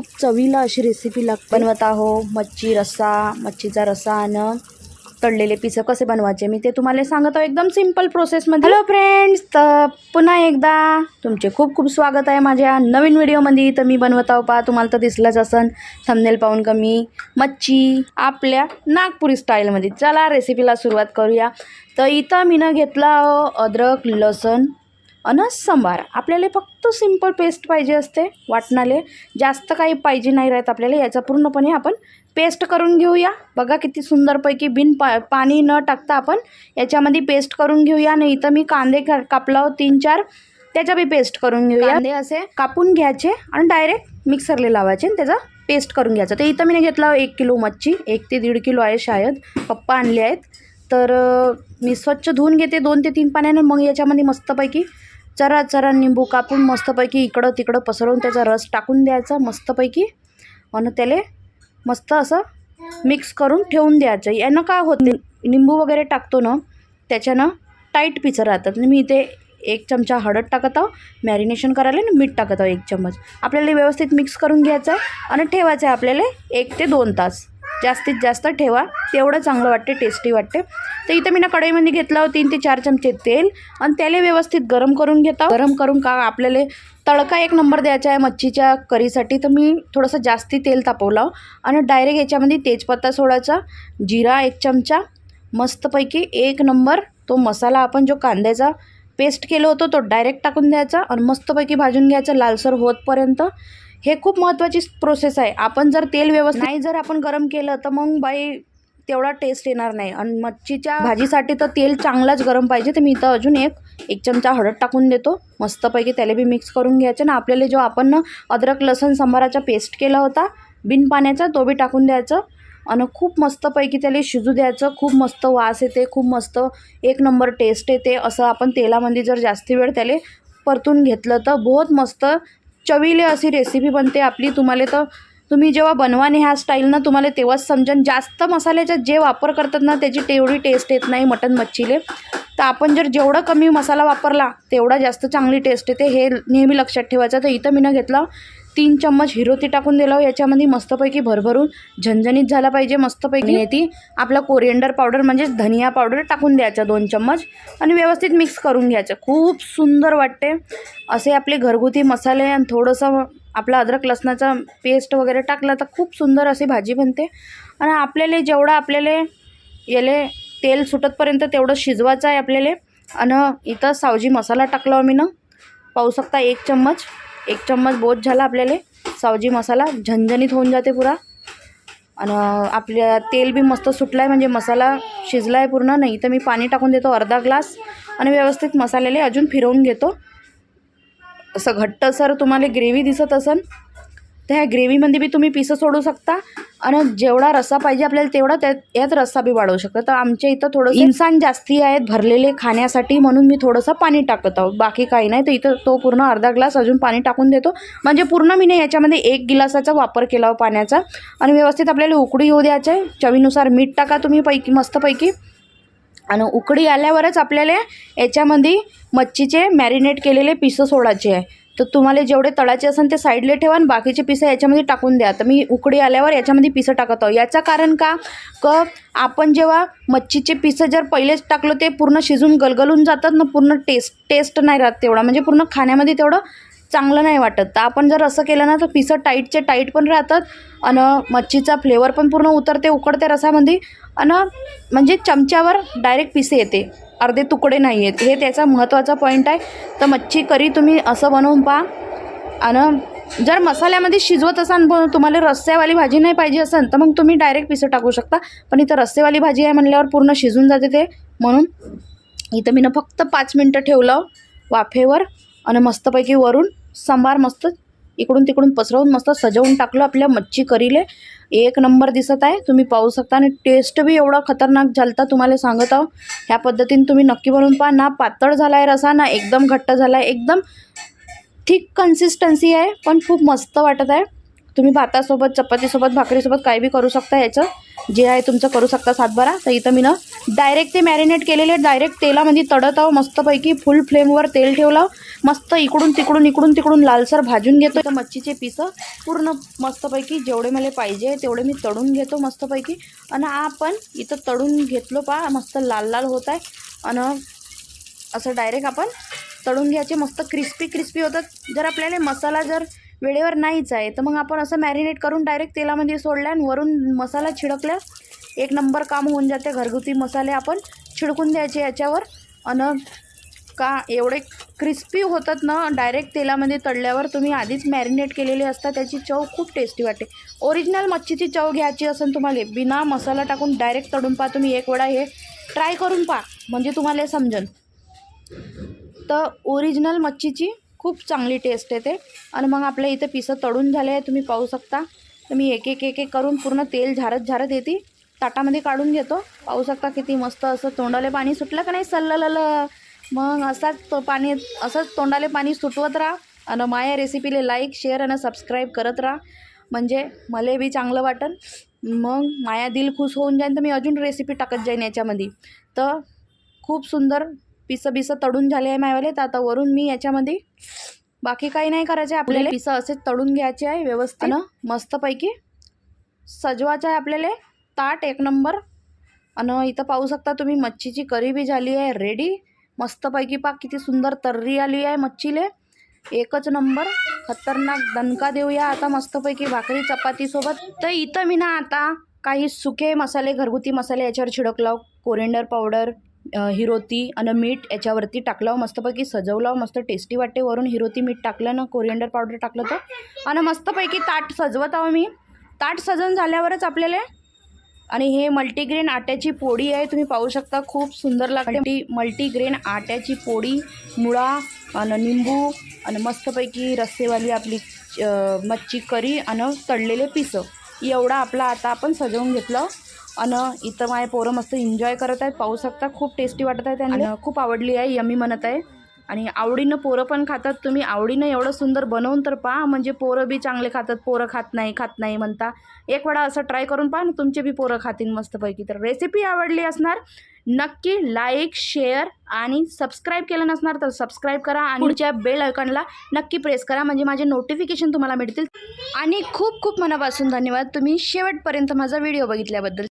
खूप चवीला अशी रेसिपी लागते. बनवत आहो मच्छी रस्सा मच्छीचा रस्सा आणि तळलेले पिसं कसे बनवायचे मी ते तुम्हाला सांगत आहो एकदम सिंपल प्रोसेसमध्ये हॅलो फ्रेंड्स तर पुन्हा एकदा तुमचे खूप खूप स्वागत आहे माझ्या नवीन व्हिडिओमध्ये तर मी बनवत आहो पहा तुम्हाला तर दिसलंच असन थंबनेल पाहून का मी मच्छी आपल्या नागपुरी स्टाईलमध्ये चला रेसिपीला सुरुवात करूया. तर इथं मीनं घेतला अद्रक लसण अन सांबार. आपल्याला फक्त सिंपल पेस्ट पाहिजे असते वाटणाले. जास्त काही पाहिजे नाही राहत आपल्याला याचा पूर्णपणे आपण पेस्ट करून घेऊया. बघा किती सुंदरपैकी बिन पा पाणी न टाकता आपण याच्यामध्ये पेस्ट करून घेऊया. नाही इथं मी कांदे का कापला हो, तीन चार. त्याच्या बी पेस्ट करून घेऊया. कांदे असे कापून घ्यायचे आणि डायरेक्ट मिक्सरला लावायचे आणि त्याचा पेस्ट करून घ्यायचं. तर इथं मी घेतला हो, एक किलो मच्छी. एक ते दीड किलो आहे शायद. पप्पा आणले आहेत. तर मी स्वच्छ धुवून घेते दोन ते तीन पाण्यानं. मग याच्यामध्ये मस्तपैकी चरा चरा निंबू कापून मस्तपैकी इकडं तिकडं पसरवून त्याचा रस टाकून द्यायचा मस्तपैकी. आणि त्याला मस्त असं मिक्स करून ठेवून द्यायचं. यानं काय होत निंबू वगैरे टाकतो ना त्याच्यानं टाईट पिचं राहतात. आणि मी इथे एक चमचा हळद टाकत आहो मॅरिनेशन करायला आणि मीठ टाकत आहो एक चमच आपल्याला व्यवस्थित मिक्स करून घ्यायचं आहे आणि ठेवायचं आहे आपल्याला एक ते दोन तास. जास्तीत जास्त ठेवा. तेवढं चांगलं वाटते टेस्टी वाटते. तर इथं मी ना कढईमध्ये घेतला तीन ते चार चमचे तेल. आणि त्याला व्यवस्थित गरम करून घेता गरम करून का आपल्याला तडका एक नंबर द्यायचा आहे मच्छीच्या करीसाठी. तर मी थोडंसं जास्ती तेल तापवलं. आणि डायरेक्ट याच्यामध्ये तेजपत्ता सोडायचा जिरा एक चमचा. मस्तपैकी एक नंबर तो मसाला आपण जो कांद्याचा पेस्ट केलं होतं तो डायरेक्ट टाकून द्यायचा. आणि मस्तपैकी भाजून घ्यायचा लालसर होतपर्यंत. हे खूप महत्त्वाची प्रोसेस आहे. आपण जर तेल व्यवस्थित नाही जर आपण गरम केलं तर मग बाई तेवढा टेस्ट येणार नाही. आणि मच्छीच्या भाजीसाठी तर तेल चांगलाच गरम पाहिजे. तर मी इथं अजून एक एक चमचा हळद टाकून देतो. मस्तपैकी त्याला बी मिक्स करून घ्यायचं. ना आपल्याला जो आपण अद्रक लसण सांबाराचा पेस्ट केला होता बिन पाण्याचा तो बी टाकून द्यायचं. आणि खूप मस्तपैकी त्याला शिजू द्यायचं. खूप मस्त वास येते खूप मस्त एक नंबर टेस्ट येते. असं आपण तेलामध्ये जर जास्ती वेळ त्याला परतून घेतलं तर बहुत मस्त चवीले अशी रेसिपी बनते आपली. तुम्हाला तर तुम्ही जेव्हा बनवाने ह्या स्टाईलनं तुम्हाला तेव्हाच समजन. जास्त मसाल्याचा जे वापर करतात ना त्याची तेवढी टेस्ट येत नाही मटन मच्छीले. तर आपण जर जेवढं कमी मसाला वापरला तेवढा जास्त चांगली टेस्ट येते. हे नेहमी लक्षात ठेवायचं. तर इथं मी घेतलं तीन चम्मच हिरोती टाकून दिलं हो. याच्यामध्ये मस्तपैकी भरभरून झणझणीत झाला पाहिजे मस्तपैकी. येती आपला कोरिएंडर पावडर म्हणजेच धनिया पावडर टाकून द्यायचा दोन चम्मच. आणि व्यवस्थित मिक्स करून घ्यायचं. खूप सुंदर वाटते. असे आपले घरगुती मसाले आणि थोडंसं आपला अद्रक लसणाचा पेस्ट वगैरे टाकला तर खूप सुंदर अशी भाजी बनते. आणि आपल्याला जेवढं आपल्याला याले तेल सुटतपर्यंत तेवढं शिजवायचं आहे आपल्याला. आणि इथं सावजी मसाला टाकला हो मी ना पाहू शकता एक चम्मच. एक चम्मच बोत झाला आपल्याला. सावजी मसाला झणझणीत होऊन जाते पुरा. आणि आपल्या तेल बी मस्त सुटला आहे म्हणजे मसाला शिजला आहे पूर्ण. नाही तर मी पाणी टाकून देतो अर्धा ग्लास. आणि व्यवस्थित मसाल्याला अजून फिरवून घेतो. असं घट्टसर तुम्हाला ग्रेव्ही दिसत असेल तर ह्या ग्रेव्हीमध्ये बी तुम्ही पिसं सोडू शकता. आणि जेवढा रस्सा पाहिजे आपल्याला तेवढा त्यात यात रस्सा बी वाढवू शकता. तर आमच्या इथं थोडं इन्सान जास्ती आहेत भरलेले खाण्यासाठी म्हणून मी थोडंसं पाणी टाकत आहोत. बाकी काही नाही. तर इथं तो पूर्ण अर्धा ग्लास अजून पाणी टाकून देतो. म्हणजे पूर्ण मी याच्यामध्ये एक गिलासाचा वापर केला हो पाण्याचा. आणि व्यवस्थित आपल्याला उकडी येऊ द्यायचं. आहे चवीनुसार मीठ टाका तुम्ही पैकी मस्तपैकी. आणि उकडी आल्यावरच आपल्याला याच्यामध्ये मच्छीचे मॅरिनेट केलेले पिसं सोडायचे आहे. तर तुम्हाला जेवढे तळाचे असेल ते साईडला ठेवा आणि बाकीचे पिसं याच्यामध्ये टाकून द्या. तर मी उकडी आल्यावर याच्यामध्ये पिसं टाकत आहो याचं कारण का? क आपण जेव्हा मच्छीचे पिसं जर पहिलेच टाकलं ते पूर्ण शिजून गलगलून जातात ना पूर्ण टेस्ट टेस्ट नाही राहत तेवढा. म्हणजे पूर्ण खाण्यामध्ये तेवढं चांगलं नाही वाटत. तर आपण जर असं केलं ना तर पिसं टाईटचे टाईट पण राहतात आणि मच्छीचा फ्लेवर पण पूर्ण उतरते उकडते रसामध्ये आणि म्हणजे चमच्यावर डायरेक्ट पिसे येते. अर्धे तुकडे नाही आहेत. हे त्याचा महत्त्वाचा पॉईंट आहे. तर मच्छी करी तुम्ही असं बनवून पहा. आणि जर मसाल्यामध्ये शिजवत असाल ब- तुम्हाला रस्स्यावाली भाजी नाही पाहिजे असेल तर मग तुम्ही डायरेक्ट पिसं टाकू शकता. पण इथं रस्सेवाली भाजी आहे म्हणल्यावर पूर्ण शिजून जाते ते. म्हणून इथं मी ना फक्त पाच मिनटं ठेवलं वाफेवर. आणि मस्तपैकी वरून सांबार मस्त इकडून तिकडून पसरवून मस्त सजवून टाकलं आपल्या मच्छी करीले. एक नंबर दिसत आहे. तुम्ही पाहू शकता. आणि टेस्ट बी एवढा खतरनाक झालता तुम्हाला सांगत आहो. ह्या पद्धतीने तुम्ही नक्की बनवून पहा. ना पातळ झाला आहे रसा ना एकदम घट्ट झाला आहे एकदम थिक कन्सिस्टन्सी आहे पण खूप मस्त वाटत आहे. तुम्ही भातासोबत चपातीसोबत भाकरीसोबत काही बी करू शकता याचं. जे आहे तुमचं करू शकता सातबारा. तर इथं मी ना डायरेक्ट ते मॅरिनेट केलेले डायरेक्ट तेलामध्ये तडत आहो मस्तपैकी. फुल फ्लेमवर तेल ठेवलं मस्त इकडून तिकडून इकडून तिकडून लालसर भाजून घेतो तर मच्छीचे पिसं पूर्ण मस्तपैकी जेवढे मला पाहिजे तेवढे मी तळून घेतो मस्तपैकी. आणि आपण इथं तळून घेतलो पा मस्त लाल लाल होत आहे आणि असं डायरेक्ट आपण तळून घ्यायचे. मस्त क्रिस्पी क्रिस्पी होतात. जर आपल्याला मसाला जर वेळेवर नाहीच आहे. तर मग आपण असं मॅरिनेट करून डायरेक्ट तेलामध्ये सोडल्या आणि वरून मसाला छिडकल्या एक नंबर काम होऊन जाते. घरगुती मसाले आपण छिडकून द्यायचे याच्यावर. आणि का एवढे क्रिस्पी होतात ना डायरेक्ट तेलामध्ये तळल्यावर तुम्ही आधीच मॅरिनेट केलेले असता त्याची चव खूप टेस्टी वाटते. ओरिजिनल मच्छीची चव घ्यायची असेल तुम्हाला बिना मसाला टाकून डायरेक्ट तळून पहा तुम्ही. एक वेळा हे ट्राय करून पहा. म्हणजे तुम्हाला समजेल तर ओरिजिनल मच्छीची खूप चांगली टेस्ट येते. आणि मग आपल्या इथं पिसं तळून झाले आहे तुम्ही पाहू शकता. तर मी एक एक एक एक करून पूर्ण तेल झारत झारत येते. ताटामध्ये काढून घेतो. पाहू शकता किती मस्त असं तोंडाले पाणी सुटलं का नाही? सल्ललं मग असाच तो पाणी असंच तोंडाले पाणी सुटवत राहा. आणि माया रेसिपीला लाईक शेअर आणि सबस्क्राईब करत राहा. म्हणजे मला बी चांगलं वाटेल मग माया दिल खुश होऊन जाईन तर मी अजून रेसिपी टाकत जाईन याच्यामध्ये. तर खूप सुंदर पिसं बिसं तळून झाले आहे मायवाले. तर आता वरून मी याच्यामध्ये बाकी काही नाही करायचे आपल्याला. पिसं असेच तळून घ्यायचे आहे व्यवस्थित. मस्तपैकी सजवायचं आहे आपल्याला. ताट एक नंबर. आणि इथं पाहू शकता तुम्ही मच्छीची करी बी झाली आहे रेडी मस्तपैकी पाक किती सुंदर तर्री आली आहे मच्छीले. एकच नंबर. खतरनाक दणका देऊया आता मस्तपैकी भाकरी चपातीसोबत तर इथं मी ना आता काही सुके मसाले घरगुती मसाले याच्यावर छिडकलाव. कोरिंडर पावडर हिरोती आणि मीठ याच्यावरती टाकलं मस्तपैकी सजवलं मस्त टेस्टी वाटते. वरून हिरोती मीठ टाकलं ना कोरिंडर पावडर टाकलं तर. आणि मस्तपैकी ताट सजवत आहो मी ताट सजवून झाल्यावरच आपल्याला आणि हे मल्टीग्रेन आट्याची पोळी आहे तुम्ही पाहू शकता. खूप सुंदर लागते. मल्टीग्रेन आट्याची पोळी मुळा आणि निंबू आणि मस्तपैकी रस्सेवाली आपली मच्छी करी आणि तळलेले पिसं. एवढा आपला आता आपण सजवून घेतलं. आणि इथं माझे पोरं मस्त एन्जॉय करत आहेत. पाहू शकता खूप टेस्टी वाटत आहे त्यांना. खूप आवडली आहे यमी म्हणत आहे. आणि आवडीनं पोरं पण खातात. तुम्ही आवडीनं एवढं सुंदर बनवून तर पहा. म्हणजे पोरं बी चांगले खातात. पोरं खात नाही खात नाही म्हणता. एक वेळा असं ट्राय करून पहा ना तुमचे बी पोरं खातील मस्तपैकी. तर रेसिपी आवडली असणार. नक्की लाईक शेअर आणि सबस्क्राईब केलं नसणार तर सबस्क्राईब करा आणि पुढच्या बेल आयकॉनला नक्की प्रेस करा. म्हणजे माझे नोटिफिकेशन तुम्हाला मिळतील. आणि खूप खूप मनापासून धन्यवाद. तुम्ही शेवटपर्यंत माझा व्हिडिओ बघितल्याबद्दल.